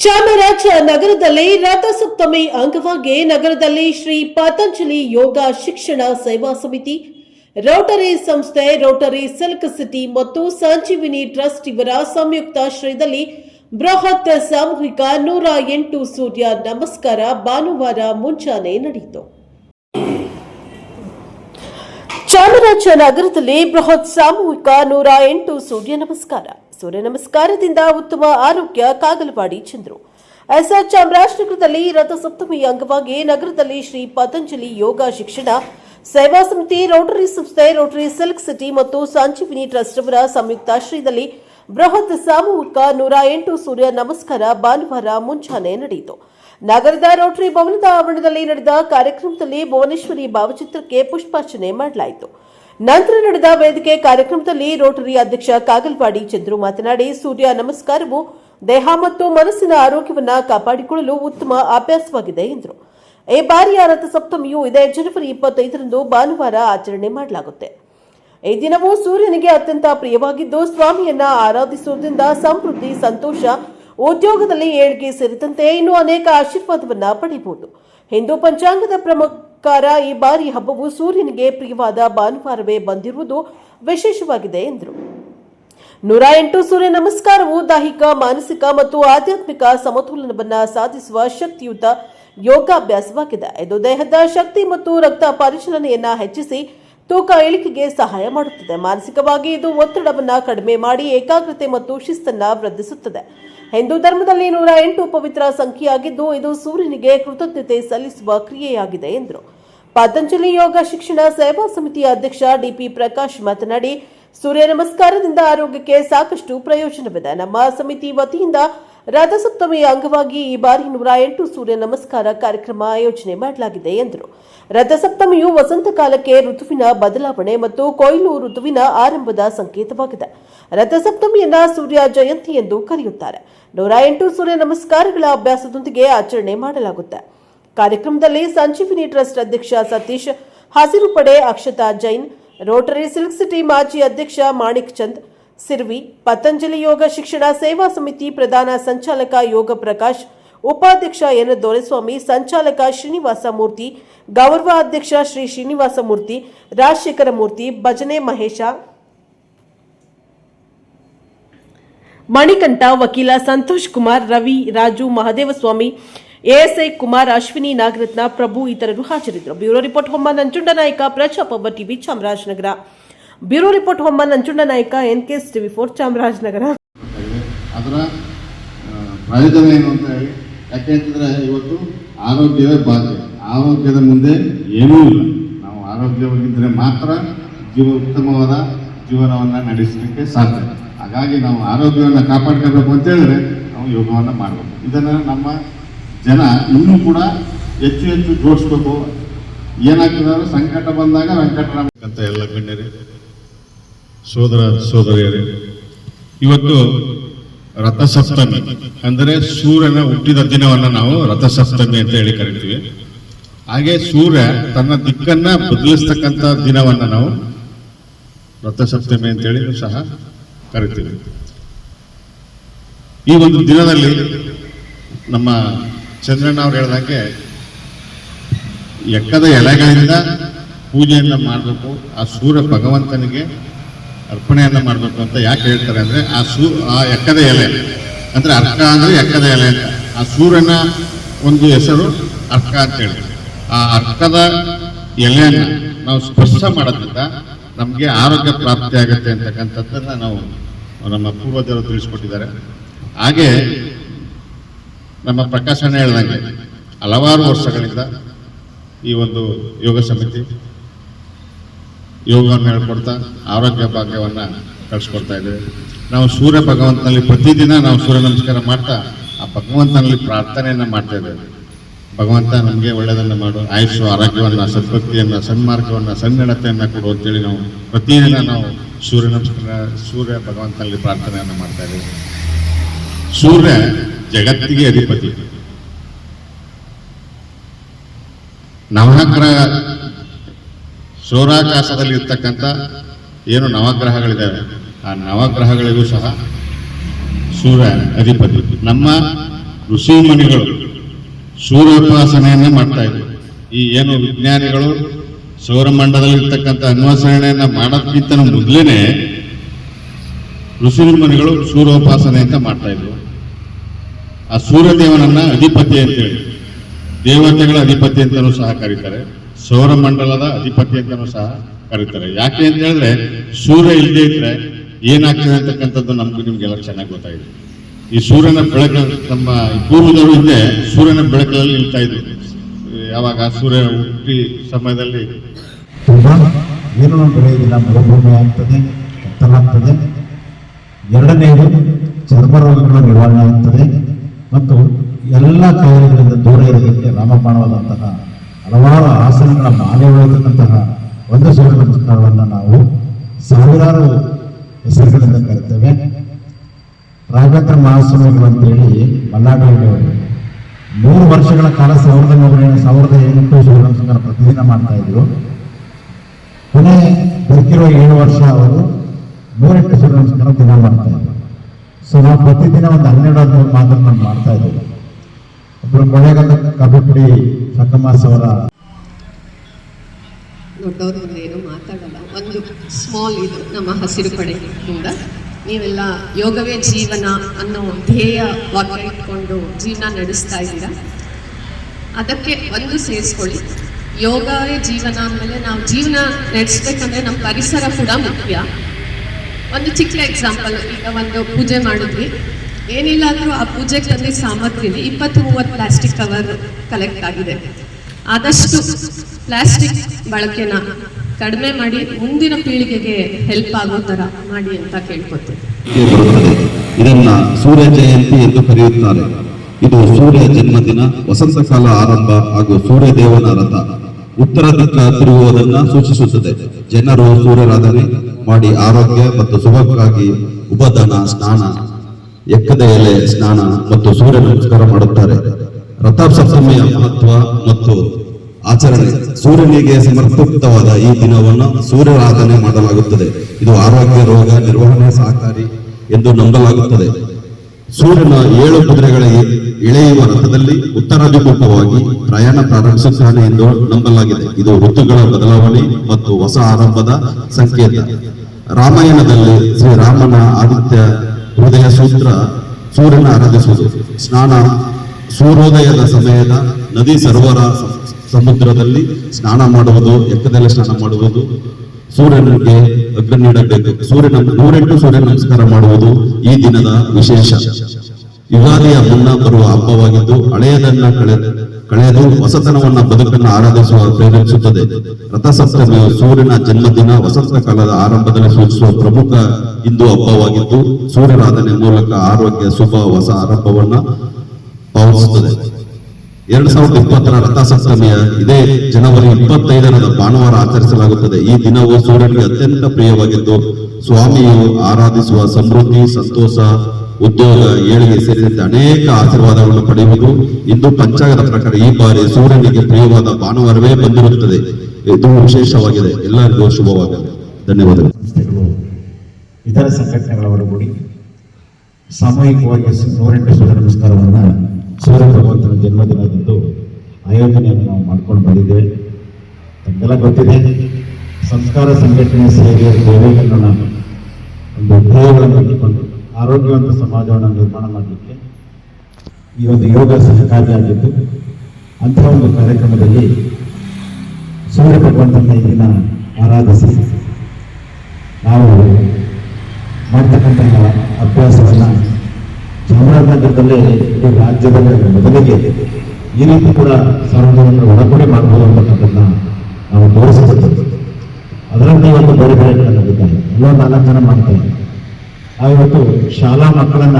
ಚಾಮರಾಜನಗರದಲ್ಲಿ ರಥಸಪ್ತಮಿ ಅಂಗವಾಗಿ ನಗರದಲ್ಲಿ ಶ್ರೀ ಪತಂಜಲಿ ಯೋಗ ಶಿಕ್ಷಣ ಸೇವಾ ಸಮಿತಿ, ರೋಟರಿ ಸಂಸ್ಥೆ ರೋಟರಿ ಸಿಲ್ಕ್ ಸಿಟಿ ಮತ್ತು ಸಂಜೀವಿನಿ ಟ್ರಸ್ಟ್ ಇವರ ಸಂಯುಕ್ತಾಶ್ರಯದಲ್ಲಿ ಬೃಹತ್ ಸಾಮೂಹಿಕ ನೂರ ಎಂಟು ಸೂರ್ಯ ನಮಸ್ಕಾರ ಭಾನುವಾರ ಮುಂಜಾನೆ ನಡೆಯಿತು. ಚಾಮರಾಜನಗರದಲ್ಲಿ ಬೃಹತ್ ಸಾಮೂಹಿಕ ನೂರ ಎಂಟು ಸೂರ್ಯ ನಮಸ್ಕಾರ. ಸೂರ್ಯ ನಮಸ್ಕಾರದಿಂದ ಉತ್ತಮ ಆರೋಗ್ಯ, ಕಾಗಲವಾಡಿ ಚಂದ್ರು. ಎಸ್ಆರ್ ಚಾಮರಾಜನಗರದಲ್ಲಿ ರಥಸಪ್ತಮಿ ಅಂಗವಾಗಿ ನಗರದಲ್ಲಿ ಶ್ರೀ ಪತಂಜಲಿ ಯೋಗ ಶಿಕ್ಷಣ, ಸೇವಾ ಸಮಿತಿ, ರೋಟರಿ ಸಂಸ್ಥೆ, ರೋಟರಿ ಸಿಲ್ಕ್ ಸಿಟಿ ಮತ್ತು ಸಂಜೀವಿನಿ ಟ್ರಸ್ಟ್ ಅವರ ಸಂಯುಕ್ತಾಶ್ರಯದಲ್ಲಿ ಬೃಹತ್ ಸಾಮೂಹಿಕ ನೂರ ಎಂಟು ಸೂರ್ಯ ನಮಸ್ಕಾರ ಭಾನುವಾರ ಮುಂಜಾನೆ ನಡೆಯಿತು. ನಗರದ ರೋಟರಿ ಭವನದ ಆವರಣದಲ್ಲಿ ನಡೆದ ಕಾರ್ಯಕ್ರಮದಲ್ಲಿ ಭುವನೇಶ್ವರಿ ಭಾವಚಿತ್ರಕ್ಕೆ ಪುಷ್ಪಾರ್ಚನೆ ಮಾಡಲಾಯಿತು. ನಂತರ ನಡೆದ ವೇದಿಕೆ ಕಾರ್ಯಕ್ರಮದಲ್ಲಿ ರೋಟರಿ ಅಧ್ಯಕ್ಷ ಕಾಗಲ್ವಾಡಿ ಚಂದ್ರು ಮಾತನಾಡಿ, ಸೂರ್ಯ ನಮಸ್ಕಾರವು ದೇಹ ಮತ್ತು ಮನಸ್ಸಿನ ಆರೋಗ್ಯವನ್ನು ಕಾಪಾಡಿಕೊಳ್ಳಲು ಉತ್ತಮ ಅಭ್ಯಾಸವಾಗಿದೆ ಎಂದರು. ಈ ಬಾರಿಯ ರಥಸಪ್ತಮಿಯು ಇದೇ ಜನವರಿ ಇಪ್ಪತ್ತೈದರಂದು ಭಾನುವಾರ ಆಚರಣೆ ಮಾಡಲಾಗುತ್ತೆ. ಈ ದಿನವೂ ಸೂರ್ಯನಿಗೆ ಅತ್ಯಂತ ಪ್ರಿಯವಾಗಿದ್ದು, ಸ್ವಾಮಿಯನ್ನ ಆರಾಧಿಸುವುದರಿಂದ ಸಮೃದ್ಧಿ, ಸಂತೋಷ, ಉದ್ಯೋಗದಲ್ಲಿ ಏಳ್ಗೆ ಸೇರಿದಂತೆ ಇನ್ನೂ ಅನೇಕ ಆಶೀರ್ವಾದವನ್ನ ಪಡೆಯಬಹುದು ಹಿಂದೂ ಪಂಚಾಂಗದ ಪ್ರಕಾರ ಈ ಬಾರಿ ಹಬ್ಬವು ಸೂರ್ಯನಿಗೆ ಪ್ರಿಯವಾದ ಭಾನುವಾರವೇ ಬಂದಿರುವುದು ವಿಶೇಷವಾಗಿದೆ ಎಂದರು. ನೂರ ಎಂಟು ಸೂರ್ಯ ನಮಸ್ಕಾರವು ದೈಹಿಕ, ಮಾನಸಿಕ ಮತ್ತು ಆಧ್ಯಾತ್ಮಿಕ ಸಮತೋಲನವನ್ನು ಸಾಧಿಸುವ ಶಕ್ತಿಯುತ ಯೋಗಾಭ್ಯಾಸವಾಗಿದೆ. ಇದು ದೇಹದ ಶಕ್ತಿ ಮತ್ತು ರಕ್ತ ಪರಿಚಲನೆಯನ್ನು ಹೆಚ್ಚಿಸಿ ತೂಕ ಇಳಿಕೆಗೆ ಸಹಾಯ ಮಾಡುತ್ತದೆ. ಮಾನಸಿಕವಾಗಿ ಇದು ಒತ್ತಡವನ್ನು ಕಡಿಮೆ ಮಾಡಿ ಏಕಾಗ್ರತೆ ಮತ್ತು ಶಿಸ್ತನ್ನು ವೃದ್ಧಿಸುತ್ತದೆ. ಹಿಂದೂ ಧರ್ಮದಲ್ಲಿ ನೂರ ಎಂಟು ಪವಿತ್ರ ಸಂಖ್ಯೆಯಾಗಿದ್ದು, ಇದು ಸೂರ್ಯನಿಗೆ ಕೃತಜ್ಞತೆ ಸಲ್ಲಿಸುವ ಕ್ರಿಯೆಯಾಗಿದೆ ಎಂದರು. ಪತಂಜಲಿ ಯೋಗ ಶಿಕ್ಷಣ ಸೇವಾ ಸಮಿತಿಯ ಅಧ್ಯಕ್ಷ ಡಿಪಿ ಪ್ರಕಾಶ್ ಮಾತನಾಡಿ, ಸೂರ್ಯ ನಮಸ್ಕಾರದಿಂದ ಆರೋಗ್ಯಕ್ಕೆ ಸಾಕಷ್ಟು ಪ್ರಯೋಜನವಿದೆ. ನಮ್ಮ ಸಮಿತಿ ವತಿಯಿಂದ ರಥಸಪ್ತಮಿಯ ಅಂಗವಾಗಿ ಈ ಬಾರಿ ನೂರ ಎಂಟು ಸೂರ್ಯ ನಮಸ್ಕಾರ ಕಾರ್ಯಕ್ರಮ ಆಯೋಜನೆ ಮಾಡಲಾಗಿದೆ ಎಂದರು. ರಥಸಪ್ತಮಿಯು ವಸಂತ ಕಾಲಕ್ಕೆ ಋತುವಿನ ಬದಲಾವಣೆ ಮತ್ತು ಕೊಯ್ಲು ಋತುವಿನ ಆರಂಭದ ಸಂಕೇತವಾಗಿದೆ. ರಥಸಪ್ತಮಿಯನ್ನ ಸೂರ್ಯ ಜಯಂತಿ ಎಂದು ಕರೆಯುತ್ತಾರೆ. ನೂರ ಎಂಟು ಸೂರ್ಯ ನಮಸ್ಕಾರಗಳ ಅಭ್ಯಾಸದೊಂದಿಗೆ ಆಚರಣೆ ಮಾಡಲಾಗುತ್ತೆ. ಕಾರ್ಯಕ್ರಮದಲ್ಲಿ ಸಂಜೀವಿನಿ ಟ್ರಸ್ಟ್ ಅಧ್ಯಕ್ಷ ಸತೀಶ್, ಹಸಿರು ಪಡೆ Akshata Jain, Rotary Silk City ಮಾಜಿ ಅಧ್ಯಕ್ಷ ಮಾಣಿಕ್ ಚಂದ್ ಸಿರ್ವಿ, ಪತಂಜಲಿ ಯೋಗ ಶಿಕ್ಷಣ ಸೇವಾ ಸಮಿತಿ ಪ್ರಧಾನ ಸಂಚಾಲಕ ಯೋಗ ಪ್ರಕಾಶ್ ಉಪಾಧ್ಯಕ್ಷ ಎನ್ ದೊರೆಸ್ವಾಮಿ, ಸಂಚಾಲಕ ಶ್ರೀನಿವಾಸ ಮೂರ್ತಿ ಗೌರವ ಅಧ್ಯಕ್ಷ ಶ್ರೀ ಶ್ರೀನಿವಾಸ ಮೂರ್ತಿ ರಾಜಶೇಖರ ಮೂರ್ತಿ, ಭಜನೆ ಮಹೇಶ, ಮಣಿಕಂಠ, ವಕೀಲ ಸಂತೋಷ್ ಕುಮಾರ್, ರವಿ, ರಾಜು ಮಹದೇವಸ್ವಾಮಿ, ಎಎಸ್ಐ ಕುಮಾರ್, ಅಶ್ವಿನಿ ನಾಗರತ್ನ, ಪ್ರಭು, ಇತರರು ಹಾಜರಿದ್ದರು. ಬ್ಯೂರೋ ರಿಪೋರ್ಟ್ ಹೊಮ್ಮ ನಂಜುಂಡ ನಾಯಕ ಪ್ರಜಾಪವ TV Chamarajanagar. Bureau report ಹೊಂಬ Nanjunda Nayaka N K S TV four Chamarajanagar. ಅದರ ಪ್ರಯೋಜನ ಏನು ಅಂತ ಹೇಳಿ ಇವತ್ತು ಆರೋಗ್ಯವೇ ಭಾಗ್ಯ ಆರೋಗ್ಯದ ಮುಂದೆ ಏನೂ ಇಲ್ಲ. ನಾವು ಆರೋಗ್ಯವಾಗಿದ್ದರೆ ಮಾತ್ರ ಜೀವ ಉತ್ತಮವಾದ ಜೀವನವನ್ನು ನಡೆಸಲಿಕ್ಕೆ ಸಾಧ್ಯ. ಹಾಗಾಗಿ ನಾವು ಆರೋಗ್ಯವನ್ನು ಕಾಪಾಡ್ಕೋಬೇಕು ಅಂತ ಹೇಳಿದ್ರೆ ನಾವು ಯೋಗವನ್ನು ಮಾಡಬೇಕು. ಇದನ್ನು ನಮ್ಮ ಜನ ಇನ್ನೂ ಕೂಡ ಹೆಚ್ಚು ಹೆಚ್ಚು ಜೋಡಿಸ್ಬೇಕು. ಏನಾಗ್ತದೆ ಸಂಕಟ ಬಂದಾಗ ವೆಂಕಟರಾಮ ಅಂತ ಎಲ್ಲ ಗಣ್ಯರೇ ಸೋದರ ಸೋದರಿಯರೇ, ಇವತ್ತು ರಥಸಪ್ತಮಿ, ಅಂದರೆ ಸೂರ್ಯನ ಹುಟ್ಟಿದ ದಿನವನ್ನು ನಾವು ರಥಸಪ್ತಮಿ ಅಂತ ಹೇಳಿ ಕರಿತೀವಿ. ಹಾಗೆ ಸೂರ್ಯ ತನ್ನ ದಿಕ್ಕನ್ನ ಬದಲಿಸ್ತಕ್ಕಂಥ ದಿನವನ್ನು ನಾವು ರಥಸಪ್ತಮಿ ಅಂತೇಳಿ ಸಹ ಕರಿತೀವಿ. ಈ ಒಂದು ದಿನದಲ್ಲಿ ನಮ್ಮ ಚಂದ್ರಣ್ಣ ಅವ್ರು ಹೇಳ್ದಂಗೆ ಎಕ್ಕದ ಎಲೆಗಳಿಂದ ಪೂಜೆಯನ್ನು ಮಾಡಬೇಕು. ಆ ಸೂರ್ಯ ಭಗವಂತನಿಗೆ ಅರ್ಪಣೆಯನ್ನ ಮಾಡಬೇಕು ಅಂತ ಯಾಕೆ ಹೇಳ್ತಾರೆ ಅಂದರೆ ಆ ಸೂ, ಆ ಎಕ್ಕದ ಎಲೆ. ಅಂದರೆ ಅರ್ಕ ಅಂದರೆ ಎಕ್ಕದ ಎಲೆ ಅಂತ. ಆ ಸೂರ್ಯನ ಒಂದು ಹೆಸರು ಅರ್ಕ ಅಂತ ಹೇಳಿ ಆ ಅರ್ಕದ ಎಲೆಯನ್ನು ನಾವು ಸ್ಪರ್ಶ ಮಾಡೋದ್ರಿಂದ ನಮಗೆ ಆರೋಗ್ಯ ಪ್ರಾಪ್ತಿ ಆಗುತ್ತೆ ಅಂತಕ್ಕಂಥದ್ದನ್ನು ನಾವು ನಮ್ಮ ಪೂರ್ವಜರು ತಿಳಿಸ್ಕೊಟ್ಟಿದ್ದಾರೆ. ಹಾಗೆ ನಮ್ಮ ಪ್ರಕಾಶನ ಹೇಳ್ದಂಗೆ ಹಲವಾರು ವರ್ಷಗಳಿಂದ ಈ ಒಂದು ಯೋಗ ಸಮಿತಿ ಯೋಗವನ್ನು ಹೇಳ್ಕೊಡ್ತಾ, ಆರೋಗ್ಯ ಭಾಗ್ಯವನ್ನು ಕಳಿಸ್ಕೊಡ್ತಾ ಇದ್ದೇವೆ. ನಾವು ಸೂರ್ಯ ಭಗವಂತನಲ್ಲಿ ಪ್ರತಿದಿನ ನಾವು ಸೂರ್ಯ ನಮಸ್ಕಾರ ಮಾಡ್ತಾ, ಆ ಭಗವಂತನಲ್ಲಿ ಪ್ರಾರ್ಥನೆಯನ್ನು ಮಾಡ್ತಾ ಇದ್ದೇವೆ. ಭಗವಂತ ನಮಗೆ ಒಳ್ಳೆಯದನ್ನು ಮಾಡು ಆಯುಷು ಆರೋಗ್ಯವನ್ನು, ಸದ್ಭಕ್ತಿಯನ್ನು, ಸನ್ಮಾರ್ಗವನ್ನು, ಸನ್ನಡತೆಯನ್ನು ಕೊಡು ಅಂತೇಳಿ ನಾವು ಪ್ರತಿದಿನ ನಾವು ಸೂರ್ಯ ನಮಸ್ಕಾರ, ಸೂರ್ಯ ಭಗವಂತನಲ್ಲಿ ಪ್ರಾರ್ಥನೆಯನ್ನು ಮಾಡ್ತಾ ಇದ್ದೇವೆ. ಸೂರ್ಯ ಜಗತ್ತಿಗೆ ಅಧಿಪತಿ. ನವಗ್ರಹ ಸೌರಾಕಾಶದಲ್ಲಿ ಇರ್ತಕ್ಕಂಥ ಏನು ನವಗ್ರಹಗಳಿದ್ದಾವೆ, ಆ ನವಗ್ರಹಗಳಿಗೂ ಸಹ ಸೂರ್ಯ ಅಧಿಪತಿ. ನಮ್ಮ ಋಷಿ ಮುನಿಗಳು ಸೂರ್ಯೋಪಾಸನೆಯನ್ನೇ ಮಾಡ್ತಾ ಇದ್ರು. ಈ ಏನು ವಿಜ್ಞಾನಿಗಳು ಸೌರಮಂಡಲದಲ್ಲಿರ್ತಕ್ಕಂಥ ಅನ್ವಸರಣೆಯನ್ನು ಮಾಡೋದಕ್ಕಿಂತ ಮೊದಲೇನೆ ಋಷಿ ಮುನಿಗಳು ಸೂರ್ಯೋಪಾಸನೆ ಅಂತ ಮಾಡ್ತಾ ಇದ್ರು. ಆ ಸೂರ್ಯದೇವನನ್ನ ಅಧಿಪತಿ ಅಂತೇಳಿ, ದೇವತೆಗಳ ಅಧಿಪತಿ ಅಂತಲೂ ಸಹ ಕರೀತಾರೆ. ಸೌರಮಂಡಲದ ಅಧಿಪತಿ ಅಂತಲೂ ಸಹ ಕರೀತಾರೆ. ಯಾಕೆ ಅಂತ ಹೇಳಿದ್ರೆ, ಸೂರ್ಯ ಇಲ್ಲದೆ ಇದ್ರೆ ಏನಾಗ್ತದೆ ಅಂತಕ್ಕಂಥದ್ದು ನಮ್ಗೆ ನಿಮ್ಗೆಲ್ಲ ಚೆನ್ನಾಗಿ ಗೊತ್ತಾಗಿದೆ ಈ ಸೂರ್ಯನ ಬೆಳಕ ನಮ್ಮ ಪೂರ್ವದವರು ಹಿಂದೆ ಸೂರ್ಯನ ಬೆಳಕಲ್ಲಿ ನಿಲ್ತಾ ಇದ್ರು. ಯಾವಾಗ? ಸೂರ್ಯ ಹುಟ್ಟಿ ಸಮಯದಲ್ಲಿ. ಏನೂ ಬೆಳೆಯೋದಿಲ್ಲ ಮರುಭೂಮಿ ಆಗ್ತದೆ ಕತ್ತಲಾಗ್ತದೆ ಎರಡನೆಯದು ಚರ್ಮ ರೋಗಗಳ ನಿವಾರಣೆ ಆಗ್ತದೆ. ಮತ್ತು ಎಲ್ಲ ಕಾಯಿಲೆಗಳಿಂದ ದೂರ ಇರೋದಕ್ಕೆ ರಾಮಬಾಣವಾದಂತಹ ಹಲವಾರು ಆಸನಗಳ ಮಾಲೆ ಒಳಗಂತಹ ಒಂದು ಸೂರ್ಯ ನಮಸ್ಕಾರವನ್ನು ನಾವು ಸಾವಿರಾರು ಹೆಸರುಗಳಿಂದ ಕರಿತೇವೆ. ರಾಘವೇಂದ್ರ ಮಹಾಸ್ವಾಮಿಗಳು ಅಂತೇಳಿ ಮಲ್ಲಾಡಿಯವರು ಮೂರು ವರ್ಷಗಳ ಕಾಲ ಸಾವಿರದ ನೂರ ಸಾವಿರದ ಎಂಟು ಸೂರ್ಯ ನಮಸ್ಕಾರ ಪ್ರತಿದಿನ ಮಾಡ್ತಾ ಇದ್ರು. ಕೊನೆ ಬದುಕಿರುವ ಏಳು ವರ್ಷ ಅವರು ನೂರೆಂಟು ಸೂರ್ಯ ನಮಸ್ಕಾರ ದಿನ ಮಾಡ್ತಾ ಇದ್ರು. ಸೊ ನಾವು ಪ್ರತಿದಿನ ಒಂದು ಹನ್ನೆರಡು ಹದಿಮೂರು ಮಾತನ್ನು ನಾನು ಮಾಡ್ತಾ ಇದ್ದೇವೆ ಒಬ್ಬರು ಅವರ ದೊಡ್ಡವರು ಏನು ಮಾತಾಡಲ್ಲ. ಒಂದು ಸ್ಮಾಲ್ ಇದು ನಮ್ಮ ಹಸಿರು ಪಡೆಯಿಂದ ನೀವೆಲ್ಲ ಯೋಗವೇ ಜೀವನ ಅನ್ನೋ ಧ್ಯೇಯ ವಾಕ್ಯ ಇಟ್ಕೊಂಡು ಜೀವನ ನಡೆಸ್ತಾ ಇದ್ದೀರಾ? ಅದಕ್ಕೆ ಒಂದು ಸೇರಿಸ್ಕೊಳ್ಳಿ. ಯೋಗವೇ ಜೀವನ ಅಂದಮೇಲೆ ನಾವು ಜೀವನ ನಡೆಸ್ಬೇಕಂದ್ರೆ ನಮ್ಮ ಪರಿಸರ ಕೂಡ ಮುಖ್ಯ. ಒಂದು ಚಿಕ್ಕ ಎಕ್ಸಾಂಪಲ್ ಈಗ ಒಂದು ಪೂಜೆ ಮಾಡಿದ್ವಿ. ಏನಿಲ್ಲ ಅಂದ್ರೂ ಆ ಪೂಜೆಗೆ ಸಾಮರ್ಥ್ಯ ಸಾಮಗ್ರಿಲಿ ಇಪ್ಪತ್ತು ಮೂವತ್ತು ಪ್ಲಾಸ್ಟಿಕ್ ಕವರ್ ಕಲೆಕ್ಟ್ ಆಗಿದೆ. ಆದಷ್ಟು ಪ್ಲಾಸ್ಟಿಕ್ ಬಳಕೆನ ಕಡಿಮೆ ಮಾಡಿ, ಮುಂದಿನ ಪೀಳಿಗೆಗೆ ಹೆಲ್ಪ್ ಆಗೋ ಥರ ಮಾಡಿ ಅಂತ ಕೇಳ್ಕೊತೀವಿ ಇದನ್ನ ಸೂರ್ಯ ಜಯಂತಿ ಎಂದು ಕರೆಯುತ್ತಾರೆ. ಇದು ಸೂರ್ಯ ಜನ್ಮದಿನ, ವಸಂತ ಕಾಲ ಆರಂಭ ಹಾಗೂ ಸೂರ್ಯ ದೇವನ ರಥ. ಉತ್ತರ ದಿಕ್ಕ ತಿರುಗುವುದನ್ನ ಸೂಚಿಸುತ್ತದೆ. ಜನರು ಸೂರ್ಯರಾಧನೆ ಮಾಡಿ ಆರೋಗ್ಯ ಮತ್ತು ಶುಭಕ್ಕಾಗಿ ಉಪದಾನ ಸ್ನಾನ. ಎಕ್ಕದ ಎಲೆ ಸ್ನಾನ ಮತ್ತು ಸೂರ್ಯ ನಮಸ್ಕಾರ ಮಾಡುತ್ತಾರೆ ರಥಸಪ್ತಮಿಯ ಮಹತ್ವ ಮತ್ತು ಆಚರಣೆ. ಸೂರ್ಯನಿಗೆ ಸಮರ್ಪಿತವಾದ ಈ ದಿನವನ್ನು ಸೂರ್ಯಾರಾಧನೆ ಮಾಡಲಾಗುತ್ತದೆ. ಇದು ಆರೋಗ್ಯ, ರೋಗ, ನಿರ್ವಹಣೆ, ಸಹಕಾರಿ ಎಂದು ನಂಬಲಾಗುತ್ತದೆ. ಸೂರ್ಯನ ಏಳು ಕುದುರೆಗಳ ಇಳೆಯುವ ರಥದಲ್ಲಿ ಉತ್ತರಾಭಿಮುಖವಾಗಿ ಪ್ರಯಾಣ ಪ್ರಾರಂಭಿಸುತ್ತಾನೆ ಎಂದು ನಂಬಲಾಗಿದೆ. ಇದು ಋತುಗಳ ಬದಲಾವಣೆ ಮತ್ತು ಹೊಸ ಆರಂಭದ ಸಂಕೇತ. ರಾಮಾಯಣದಲ್ಲಿ ಶ್ರೀರಾಮನ ಆದಿತ್ಯ ಹೃದಯ ಸೂತ್ರ ಸೂರ್ಯನ ಆರಾಧಿಸುವುದು ಸ್ನಾನ ಸೂರ್ಯೋದಯದ ಸಮಯದ ನದಿ ಸರೋವರ ಸಮುದ್ರದಲ್ಲಿ ಸ್ನಾನ ಮಾಡುವುದು ಎಕ್ಕದಲ್ಲಿ ಸ್ನಾನ ಮಾಡುವುದು. ಸೂರ್ಯನಿಗೆ ಅಗ್ನಿ ನೀಡಬೇಕು. ಸೂರ್ಯನ, ನೂರೆಂಟು ಸೂರ್ಯ ನಮಸ್ಕಾರ ಮಾಡುವುದು ಈ ದಿನದ ವಿಶೇಷ. ಯುಗಾದಿಯ ಮುನ್ನ ಬರುವ ಹಬ್ಬವಾಗಿದ್ದು ಹಳೆಯದನ್ನ ಕಳೆದ ಕಳೆದು ಹೊಸತನವನ್ನ ಬದುಕನ್ನು ಆರಾಧಿಸುವ ಪ್ರೇರೇಪಿಸುತ್ತದೆ ರಥಸಪ್ತಮಿಯು ಸೂರ್ಯನ ಜನ್ಮದಿನ ವಸಂತ ಕಾಲದ ಆರಂಭದಲ್ಲಿ ಸೂಚಿಸುವ ಪ್ರಮುಖ ಹಿಂದೂ ಹಬ್ಬವಾಗಿದ್ದು ಸೂರ್ಯರಾಧನೆ ಮೂಲಕ ಆರೋಗ್ಯ, ಶುಭ, ಹೊಸ ಆರಂಭವನ್ನ ಪಾವತಿಸುತ್ತದೆ ಎರಡ್ ಸಾವಿರದ ಇಪ್ಪತ್ತರ ರಥಸಪ್ತಮಿಯ ಇದೇ ಜನವರಿ ಇಪ್ಪತ್ತೈದರ ಭಾನುವಾರ ಆಚರಿಸಲಾಗುತ್ತದೆ. ಈ ದಿನವು ಸೂರ್ಯನಿಗೆ ಅತ್ಯಂತ ಪ್ರಿಯವಾಗಿದ್ದು, ಸ್ವಾಮಿಯು ಆರಾಧಿಸುವ ಸಮೃದ್ಧಿ, ಸಂತೋಷ, ಉದ್ಯೋಗ, ಏಳಿಗೆ ಸೇರಿದಂತೆ ಅನೇಕ ಆಶೀರ್ವಾದಗಳನ್ನು ಪಡೆಯುವುದು ಇಂದು ಪಂಚಾಂಗದ ಪ್ರಕಾರ ಈ ಬಾರಿ ಸೂರ್ಯನಿಗೆ ಪ್ರಿಯವಾದ ಭಾನುವಾರವೇ ಬಂದಿರುತ್ತದೆ. ಇದು ವಿಶೇಷವಾಗಿದೆ. ಎಲ್ಲರಿಗೂ ಶುಭವಾಗಲಿ. ಧನ್ಯವಾದಗಳು. ಇತರ ಸಂಘಟನೆಗಳ ಒಳಗೂಡಿ ಸಾಮೂಹಿಕವಾಗಿ ನೂರೆಂಟು ಸೂರ್ಯ ನಮಸ್ಕಾರವನ್ನು ಸೂರ್ಯ ಭಗವಂತನ ಜನ್ಮದಿನದಂದು ಆಯೋಜನೆಯನ್ನು ನಾವು ಮಾಡ್ಕೊಂಡು ಬಂದಿದ್ದೇವೆ. ತಮಗೆಲ್ಲ ಗೊತ್ತಿದೆ, ಸಂಸ್ಕಾರ ಸಂಘಟನೆ ಸೇರಿ ದೇವೇಗೌಡನ ಒಂದು ಧ್ಯೇಯಗಳನ್ನು ಇಟ್ಟುಕೊಂಡು ಆರೋಗ್ಯವಂತ ಸಮಾಜವನ್ನು ನಿರ್ಮಾಣ ಮಾಡಲಿಕ್ಕೆ ಈ ಒಂದು ಯೋಗ ಸಹಕಾರಿಯಾಗಿದ್ದು ಅಂತಹ ಒಂದು ಕಾರ್ಯಕ್ರಮದಲ್ಲಿ ಸೂರ್ಯ ಭಗವಂತನ ದಿನ ಆರಾಧಿಸಿ, ನಾವು ಮಾಡ್ತಕ್ಕಂತಹ ಅಭ್ಯಾಸವನ್ನು ಚಾಮರಾಜನಗರದಲ್ಲೇ ಈ ರಾಜ್ಯದಲ್ಲೇ ಮೊದಲಿಗೆ ಈ ರೀತಿ ಕೂಡ ಸಾರ್ವಜನಿಕರನ್ನು ಒಳಗಡೆ ಮಾಡಬಹುದು ಅಂತಕ್ಕಂಥದ್ದನ್ನ ನಾವು ತೋರಿಸಬಹುದು ಅದರಲ್ಲಿ ಒಂದು ಬೇರೆ ಬೇರೆ ಎಲ್ಲೋ ನಾಲ್ಕು ಜನ ಮಾಡ್ತಾರೆ. ಆ, ಇವತ್ತು ಶಾಲಾ ಮಕ್ಕಳನ್ನ